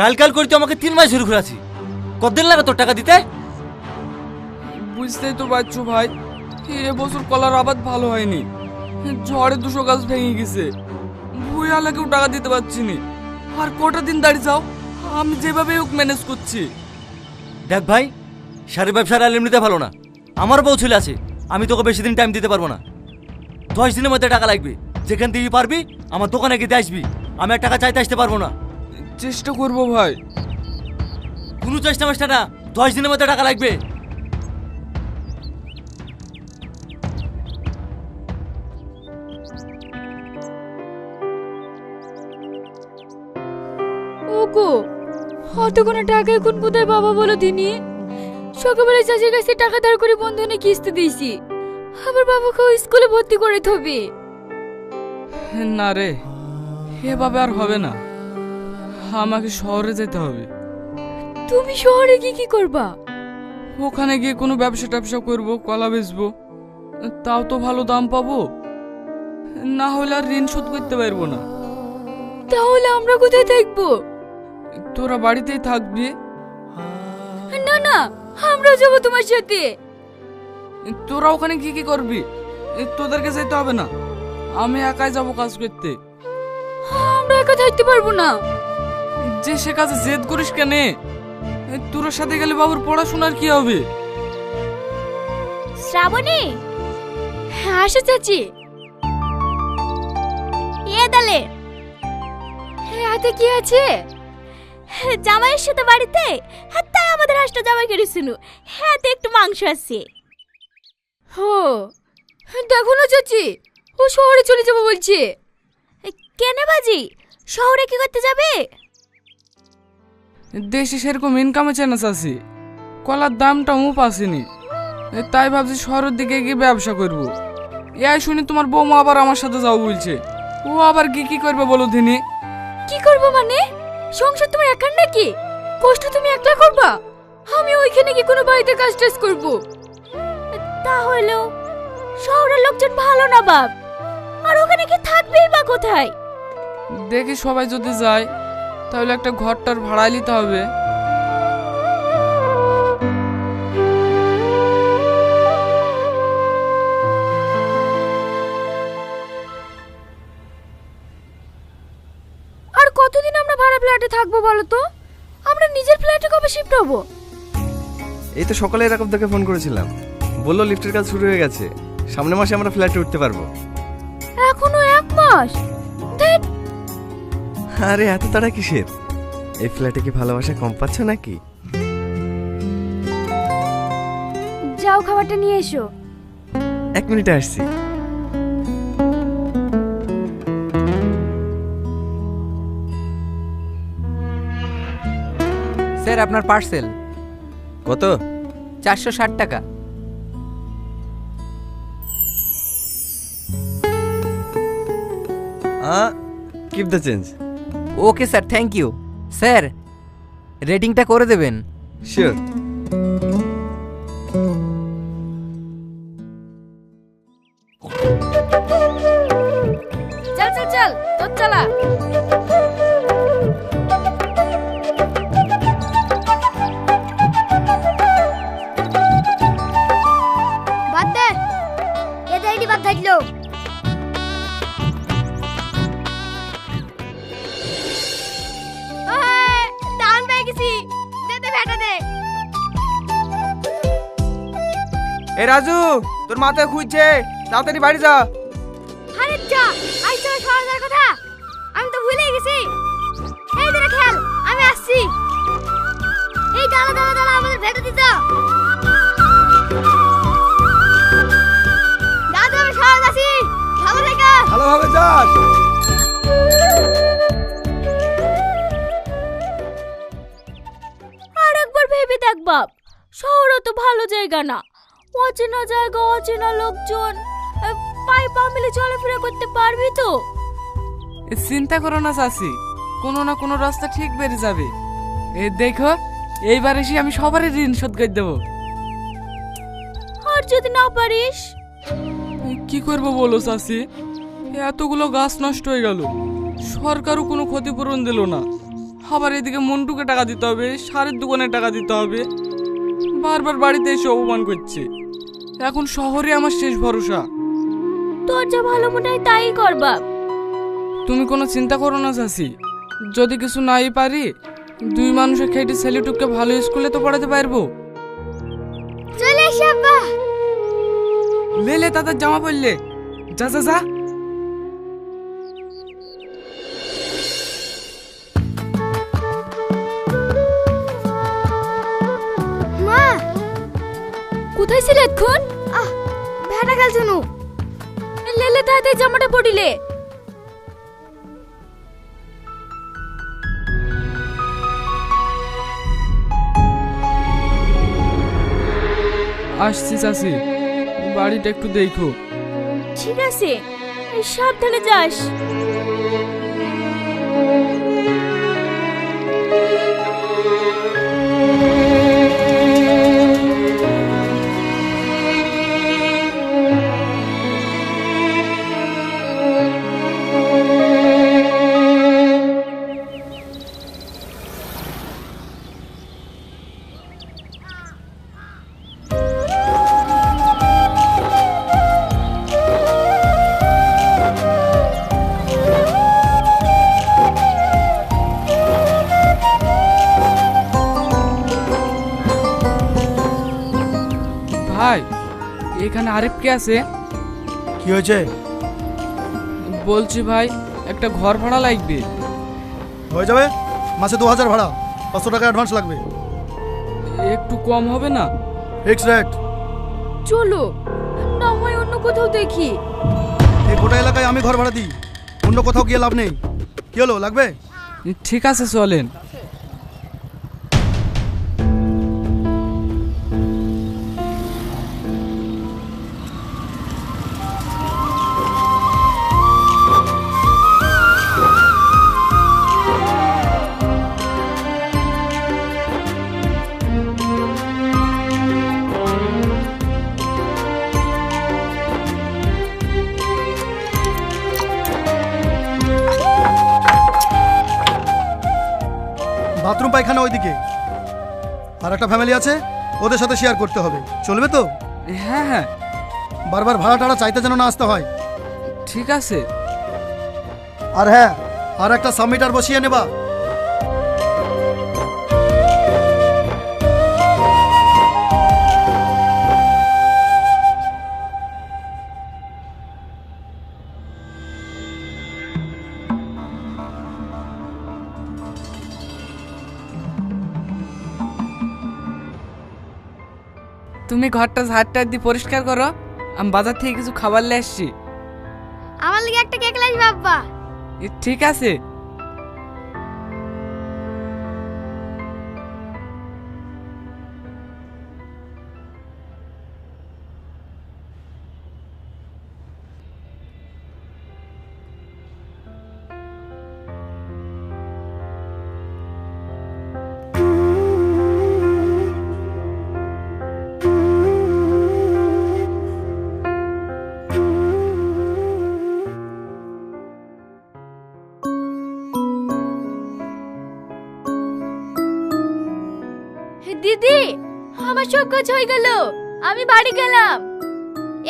কাল কাল করে তুই আমাকে তিন মাস ধরে ঘুরাছি কতদিন লাগে তোর টাকা দিতে? বুঝতেই তো পারছ ভাই এবছর কলার আবাদ ভালো হয়নি। ঝড়ে দুশো গাছ ভেঙে গেছে। ভুয়ালাকেও টাকা দিতে পারছি নি। আর কটা দিন দাঁড়িয়ে যাও আমি যেভাবে হোক ম্যানেজ করছি। দেখ ভাই সারি ব্যবসার আর এমনিতে ভালো না। আমার বউ ছেলে আছে আমি তোকে বেশি দিন টাইম দিতে পারব না। দশ দিনের মধ্যে টাকা লাগবে। যেখান থেকে পারবি আমার দোকানে গিয়ে আসবি। আমি আর টাকা চাইতে আসতে পারব না। চেষ্টা করব ভাই। কোনো চেষ্টা মেষ্টা না দশ দিনের মধ্যে টাকা লাগবে। ওগো অত কোনো টাকা এখন কোথায় বাবা বলো দিনি? সকালবেলা চাষের কাছে টাকা ধার করে বন্ধনে কিস্তি দিয়েছি। আবার বাবাকেও স্কুলে ভর্তি করে থবে না রে এভাবে আর হবে না। আমাকে শহরে যেতে হবে। তুমি শহরে গিয়ে কি করবা? ওখানে গিয়ে কোনো ব্যবসা ট্যাবসা করব কলা বেচবো তাও তো ভালো দাম পাবো। না হলে আর ঋণ শোধ করতে পারব না। তাহলে আমরা কোথায় থাকব? তোরা বাড়িতেই থাকবি। না না আমরাও যাব তোমার সাথে। তোরা ওখানে কি কি করবি? এ, তোদেরকে যেতে হবে না। আমি একাই যাব কাজ করতে। আমরা একা থাকতে পারব না। যে সে কাজে জেদ করিস কেন? তোর সাথে গেলে বাবুর পড়াশোনার কি হবে? শ্রাবণী? হ্যাঁ আসো চাচি। এ দালে। হাতে কি আছে? জামাইয়ের সাথে বাড়িতে? হ্যাঁ তাই আমাদের হাঁসটা জামাই করেছিল হ্যাঁ তো একটু মাংস আছে। হো দেখো না চাচি ও শহরে চলে যাব বলছে। কেন বাজি? শহরে কি করতে যাবে? দেশে সেরকম ইনকামে চ্যানেস আছে কলার দামটা মুপ আসেনি তাই ভাবছি শহরের দিকে গিয়ে ব্যবসা করব। এই শুনে তোমার বৌমা আবার আমার সাথে যাও বলছে। ও আবার কি কি করবে বলো দিনি কি করব মানে? সংসার তোমার একার নাকি? কষ্ট তুমি একলা করবা? আমি ওইখানে কি কোনো বাড়িতে কাজ টাজ করব। তাহলেও শহরের লোকজন ভালো না বাপ? আর ওখানে কি থাকবেই বা কোথায়? দেখি সবাই যদি যায়। তাহলে একটা ঘরটার ভাড়া নিতে হবে। আর কতদিন আমরা ভাড়া ফ্ল্যাটে থাকব বলো তো? আমরা নিজের ফ্ল্যাটে কবে শিফট হব? এই তো সকালে এরকম থেকে ফোন করেছিলাম। বলল লিফটের কাজ শুরু হয়ে গেছে। সামনের মাসে আমরা ফ্ল্যাটে উঠতে পারব। এখনও এক মাস? আরে এত তাড়া কিসের? এই ফ্ল্যাটে কি ভালোবাসা কম পাচ্ছ নাকি? যাও খাবারটা নিয়ে এসো। এক মিনিটে আসছি। স্যার আপনার পার্সেল কত? চারশো ষাট টাকা। Keep the change okay sir thank you sir রেটিংটা করে দেবেন। শিওর রাজু তোর মাথায় খুঁজছে তাড়াতাড়ি বাড়ি যা। আরে যা আজ শহর যাওয়ার কথা। আমি তো ভুলে গেছি। এই তোরা খেয়াল আমি আসছি। এই দাঁড়া দাঁড়া দাঁড়া আমাদের ভেটা দিত দাদু আমি শহর যাচ্ছি। ভালো থেকে ভালোভাবে যাস। আর একবার ভেবে দেখ বাপ শহরও তো ভালো জায়গা না। অচেনা জায়গা অচেনা লোকজন। পায়ে পা মিলে চলাফেরা করতে পারবি তো? চিন্তা করো না চাষি কোনো না কোনো রাস্তা ঠিক বেরিয়ে যাবে। এ দেখো এইবার এসে আমি সবারই ঋণ শোধ করে দেবো। আর যদি না পারিস? কি করব বলো চাষি এতগুলো গাছ নষ্ট হয়ে গেল। সরকারও কোনো ক্ষতিপূরণ দিল না। আবার এদিকে মন্টুকে টাকা দিতে হবে সারের দোকানে টাকা দিতে হবে। বারবার বাড়িতে এসে অপমান করছে। এখন শহরে আমার শেষ ভরসা। তোর যা ভালো মনে হয় তাই কর বাপ তুমি কোনো চিন্তা করো না চাষি যদি কিছু নাই পারি দুই মানুষের খেটে ছেলেটুককে ভালো স্কুলে তো পড়াতে পারব। চলে এসে আব্বা। লেলে তাদের জামা পড়লে যা যা যা। কোথায় ছিলে আহ ভেড়া খেল শুনু লেলে তাড়াতাড়ি জামাটা পড়িলে আসছি চাষি বাড়িটা একটু দেখো। ঠিক আছে সাবধানে যাস। এখানে আরিফ কে আছে? কি হয়েছে? বলছি ভাই একটা ঘর ভাড়া লাগবে। হয়ে যাবে? মাসে দু হাজার ভাড়া। পাঁচশো টাকা অ্যাডভান্স লাগবে। একটু কম হবে না? ফিক্স রেট চলো না হয় অন্য কোথাও দেখি। এই গোটা এলাকায় আমি ঘর ভাড়া দিই। অন্য কোথাও গিয়ে লাভ নেই। কি হলো লাগবে? ঠিক আছে চলেন। বাথরুম পায়খানা ওইদিকে। আর একটা ফ্যামিলি আছে ওদের সাথে শেয়ার করতে হবে। চলবে তো? হ্যাঁ হ্যাঁ। বারবার ভাড়া টাড়া চাইতে যেন না আসতে হয়। ঠিক আছে। আর হ্যাঁ আর একটা সাবমিটার বসিয়ে নেবা। তুমি ঘরটা ঝাড়টা দিয়ে পরিষ্কার করো আমি বাজার থেকে কিছু খাবার নিয়ে আসছি। আমার লিগে একটা কেক লাগবে আব্বা। এ, ঠিক আছে। দিদি আমার সব কাজ হয়ে গেল। আমি বাড়ি গেলাম।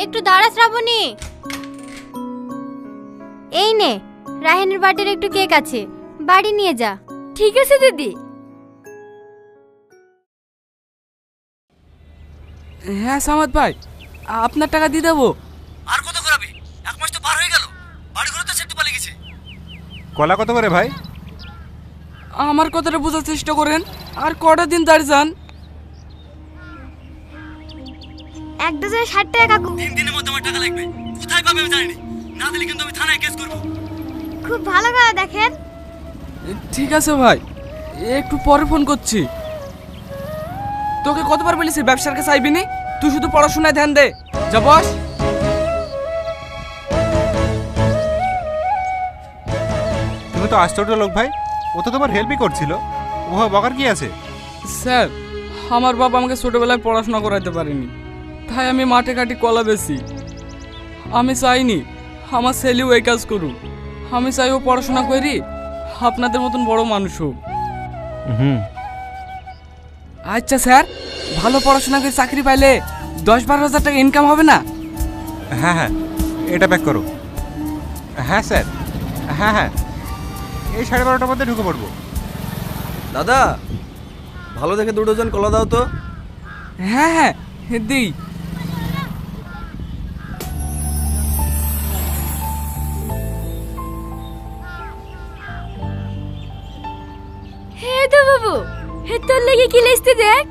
একটু দাঁড়া শ্রাবণী। এই নে রাহেনের বার্থডের একটু কেক আছে। বাড়ি নিয়ে যা। ঠিক আছে দিদি। হ্যাঁ সামাদ ভাই আপনার টাকা দিয়ে দেবো। আর কত করাবি? এক মাস তো পার হয়ে গেল। বাড়ি ঘরে তো সেটু পালিয়ে গেছে। কলা কত করে ভাই? আমার কথাটা বোঝার চেষ্টা করেন আর কটা দিন দাঁড়িয়ে যান। এক ডজনে ষাট টাকা কাকু। তিন দিনের মধ্যে আমার টাকা লাগবে। কোথায় পাবে আমি জানি না দিলে কিন্তু আমি থানায় কেস করব। খুব ভালো করে দেখেন। ঠিক আছে ভাই। একটু পরে ফোন করছি। তোকে কতবার বলেছি ব্যবসার কাছে আইবি নি? তুই শুধু পড়াশোনায় ধ্যান দে। যা বস। তুমি তো আশ্চর্য লোক ভাই। ও তো তোমার হেল্পই করছিল। ও বকার কি আছে? স্যার আমার বাবা আমাকে ছোটবেলায় পড়াশোনা করাতে পারেনি। তাই আমি মাঠে কাটি কলা বেশি আমি চাইনি আমার ছেলেও এই কাজ করুক। আমি চাই ও পড়াশোনা করি আপনাদের মতন বড় মানুষ হোক। হুম। আচ্ছা স্যার ভালো পড়াশোনা করে চাকরি পাইলে দশ বারো হাজার টাকা ইনকাম হবে না? হ্যাঁ হ্যাঁ এটা প্যাক করো। হ্যাঁ স্যার। হ্যাঁ হ্যাঁ এই সাড়ে বারোটার মধ্যে ঢুকে পড়ব। দাদা ভালো দেখে দু ডজন কলা দাও তো। হ্যাঁ হ্যাঁ দিই। হে তো বাবু হে তোর লেগে কি দেখ?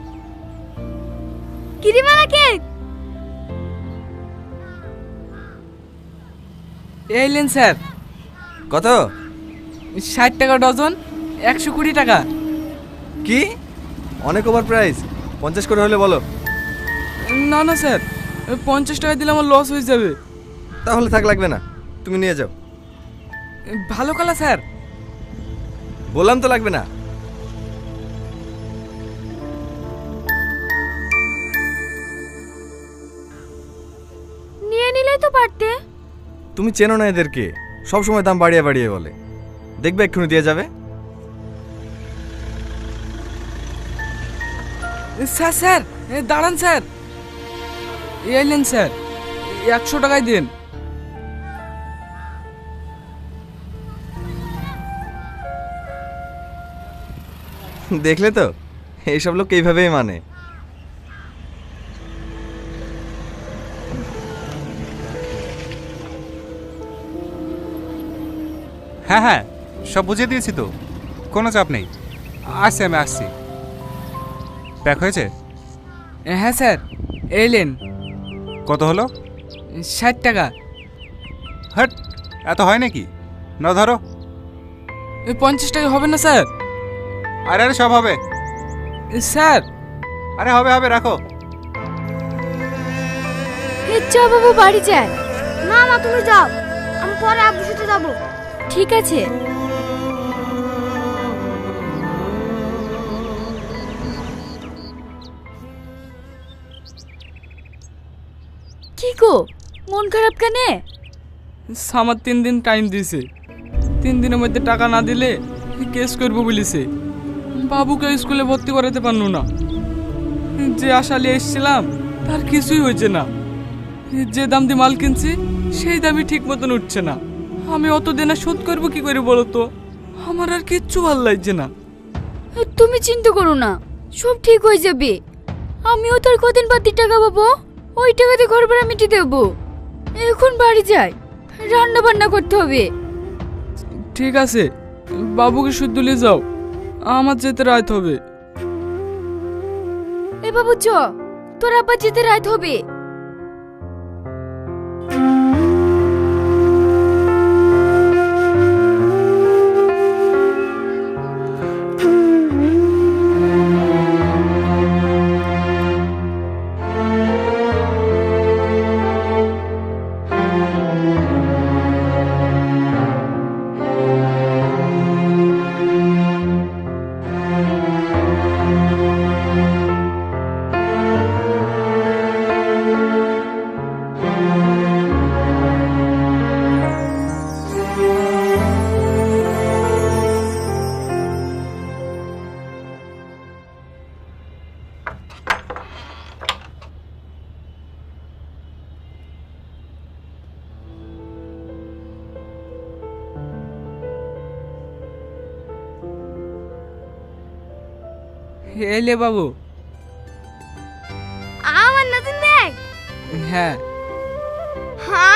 Cake sir. কত? ষাট টাকা ডজন একশো কুড়ি টাকা। কি? অনেক ওভার প্রাইস পঞ্চাশ করে হলে বলো। না না স্যার। পঞ্চাশ টাকা দিলে আমার লস হয়ে যাবে। তাহলে থাক লাগবে না। তুমি নিয়ে যাও। ভালো কলা স্যার। বললাম তো লাগবে না। তো পারতে। তুমি চেনো না এদেরকে। সব সময় দাম বাড়িয়ে বাড়িয়ে বলে। দেখবে এক্ষুনি দিয়ে যাবে? স্যার স্যার এ, দাঁড়ান স্যার। এলেন স্যার একশো টাকায় দিন। দেখলে তো? এইসব লোক এইভাবেই মানে। হ্যাঁ হ্যাঁ সব বুঝিয়ে দিয়েছি তো। কোনো চাপ নেই। আসছি আমি আসছি। প্যাক হয়েছে? হ্যাঁ স্যার এলেন কত হলো? ষাট টাকা। হট এত হয় নাকি? না ধরো। এ, পঞ্চাশ টাকা হবে না স্যার? আরে আরে সব হবে। স্যার। আরে হবে হবে রাখো। চ বাবু বাড়ি যায়। না মা তুমি যাও। আমি পরে আব্বুর সাথে যাব। ঠিক আছে। কি গো? মন খারাপ কেনে? আমার তিন দিন টাইম দিয়েছে তিন দিনের মধ্যে টাকা না দিলে কেস করব বলেছে। বাবুকে স্কুলে ভর্তি করাতে পারল না। যে আশা নিয়ে এসেছিলাম, তার কিছুই হয়েছে না। যে দাম দিয়ে মাল কিনছি, সেই দামই ঠিক মতন উঠছে না। আমি অত দিনে শোধ করব কি করে বলো তো? আমার আর কিচ্ছু ভালো লাগছে না। তুমি চিন্তা করো না সব ঠিক হয়ে যাবে। আমিও তার কদিন বাদ টাকা পাবো ওই টাকাতে ঘর ভাড়া মিটিয়ে দেবো। এখন বাড়ি যাই রান্না বান্না করতে হবে। ঠিক আছে বাবুকে শুদ্ধ নিয়ে যাও আমার যেতে রাত হবে। এ বাবু চ তোর আব্বা যেতে রাত হবে। এলে বাবু। আমার নতুন ব্যাগ? হ্যাঁ।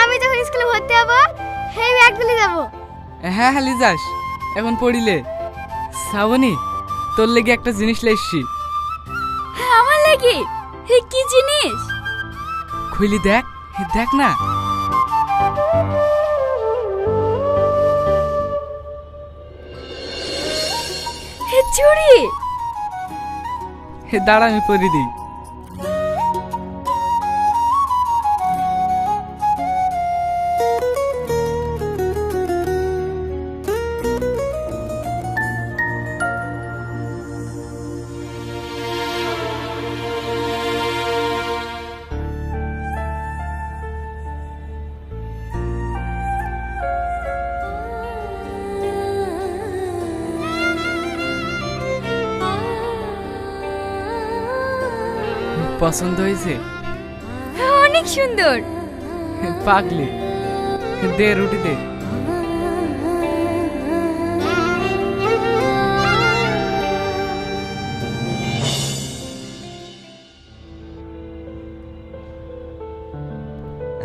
আমি যখন স্কুলে ভর্তি হব সেই ব্যাগ তুলে যাব হ্যাঁ হ্যাঁ লিজাস এখন পড়িলে। শ্রাবণী তোর লেগে একটা জিনিস লেসছি আমার লাগি? হে কি জিনিস? খুলি দেখ দেখ না। হে চুরি! দাঁড়া আমি পরে দিই। পছন্দ হয়েছে? অনেক সুন্দর। পাগলি। দে রুটি দে।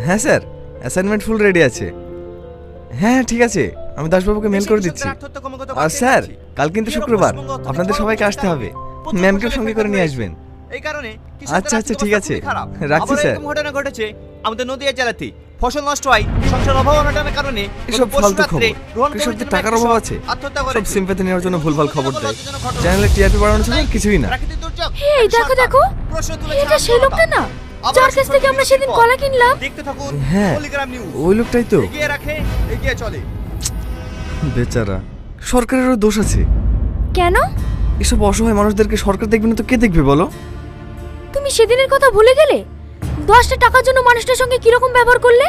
হ্যাঁ স্যার। অ্যাসাইনমেন্ট ফুল রেডি আছে। হ্যাঁ হ্যাঁ, ঠিক আছে। আমি দাসবাবুকে মেল করে দিচ্ছি। আর স্যার কাল কিন্তু শুক্রবার। আপনাদের সবাইকে আসতে হবে। ম্যামকেও সঙ্গে করে নিয়ে আসবেন। এই কারণে আচ্ছা, আচ্ছা, ঠিক আছে। রাখছি, স্যার। ঘটনা ঘটেছে আমাদের নদীয়া জেলাতে। ফসল নষ্ট হয় সংসার অভাব অনটনের কারণে এসব ফালতু খবর। কৃষকদের টাকার অভাব আছে। সব। সিম্পাতি নেওয়ার জন্য ভুলভাল খবর দেয়। চ্যানেলে টিআরপি বাড়ানো ছাড়া আর কিছুই না। এই দেখো দেখো। এটা সেই লোকটা না। যার কাছ থেকে আমরা সেদিন কলা কিনলাম। দেখতে থাকুন হ্যাঁ ওই লোকটাই তো। এগিয়ে রাখে এগিয়ে চলে। বেচারা। সরকারেরও দোষ আছে। কেন? এসব অসহায় মানুষদেরকে সরকার দেখবে না তো কে দেখবে বলো? তুমি সেদিনের কথা ভুলে গেলে? দশটা টাকার জন্য মানুষটার সঙ্গে কীরকম ব্যবহার করলে?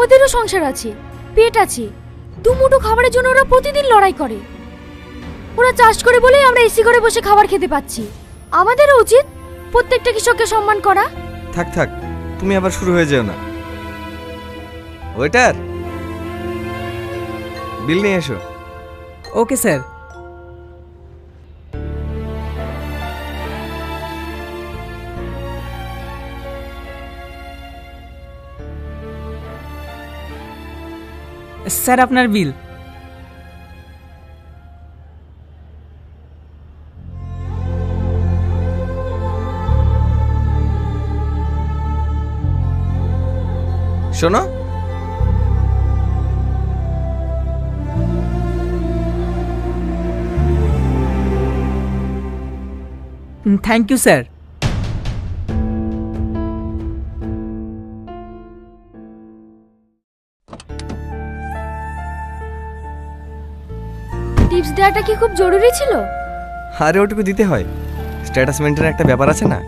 ওদেরও সংসার আছে পেট আছে। দুমুঠো খাবারের জন্য ওরা প্রতিদিন লড়াই করে। ওরা চাষ করে বলেই আমরা এসি করে বসে খাবার খেতে পাচ্ছি। আমাদেরও উচিত প্রত্যেকটা কৃষককে সম্মান করা। থাক থাক তুমি আবার শুরু হয়ে যেও না। ওয়েটার বিল নিয়ে এসো। Okay sir. স্যার আপনার বিল। শোনো। থ্যাংক ইউ স্যার দেওয়াটা কি খুব জরুরি ছিল? আরে ওটুকু দিতে হয়। স্ট্যাটাস মেনটেনের একটা ব্যাপার আছে না?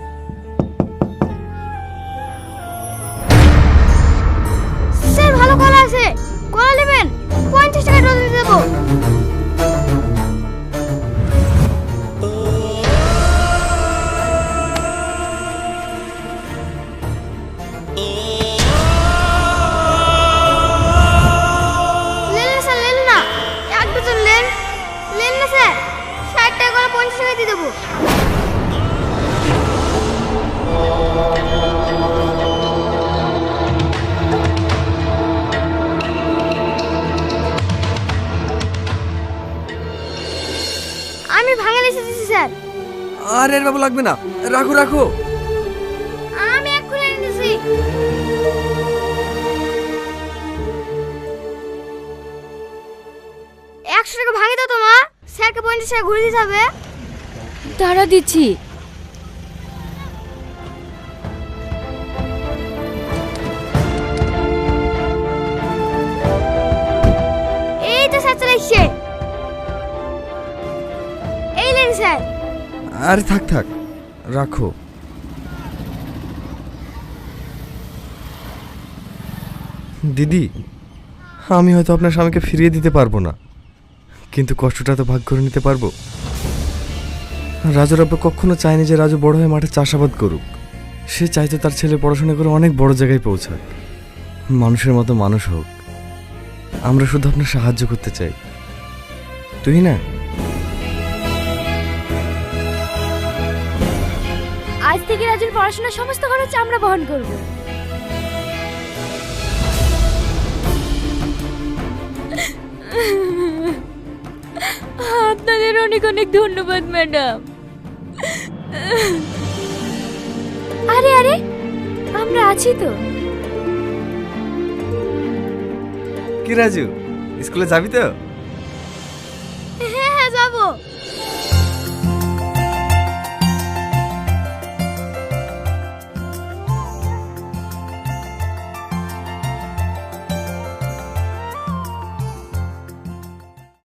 আরে এর বাবু লাগবে না। রাখো রাখো। আমি এক্ষুনি এনেছি একশো টাকা ভাঙে দাও তোমা স্যারকে পঞ্চাশ টাকা ঘুরে দিতে হবে। তারা দিচ্ছি। এই তো স্যার চলে এসছে। এই লেন স্যার। আরে থাক থাক। রাখো। দিদি, আমি হয়তো আপনার স্বামীকে ফিরিয়ে দিতে পারব না। কিন্তু কষ্টটা তো ভাগ করে নিতে পারব। রাজুর আব্বা কখনো চায়নি যে রাজু বড় হয়ে মাঠে চাষাবাদ করুক। সে চাইতো তার ছেলে পড়াশোনা করে অনেক বড় জায়গায় পৌঁছাক। মানুষের মতো মানুষ হোক। আমরা শুধু আপনার সাহায্য করতে চাই। তুই না? পড়াশোনার সমস্ত খরচ আমরা বহন করব। আপনাদের অনেক অনেক ধন্যবাদ, ম্যাডাম। আরে আরে, আমরা আছি তো। কি রাজু, স্কুলে যাবি তো?